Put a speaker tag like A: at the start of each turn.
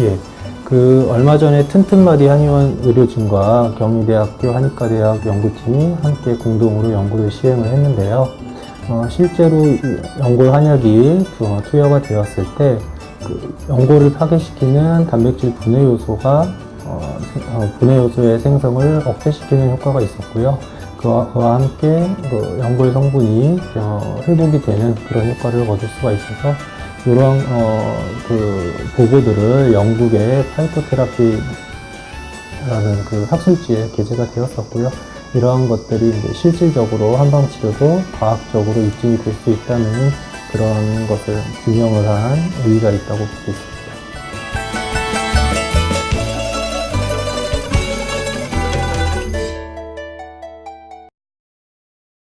A: 예. 그 얼마 전에 튼튼마디 한의원 의료진과 경희대학교 한의과대학 연구팀이 함께 공동으로 연구를 시행을 했는데요. 어, 실제로 이 연골 한약이 어, 투여가 되었을 때 그 연골을 파괴시키는 단백질 분해 요소가 어, 생- 어, 분해 요소의 생성을 억제시키는 효과가 있었고요. 그와, 그와 함께 그 연골 성분이 어, 회복이 되는 그런 효과를 얻을 수가 있어서 이런 어, 그 보고들을 영국의 파이토테라피라는 그 학술지에 게재가 되었었고요. 이러한 것들이 이제 실질적으로 한방 치료도 과학적으로 입증이 될 수 있다는 그런 것을 증명을 한 의의가 있다고 보고 있습니다.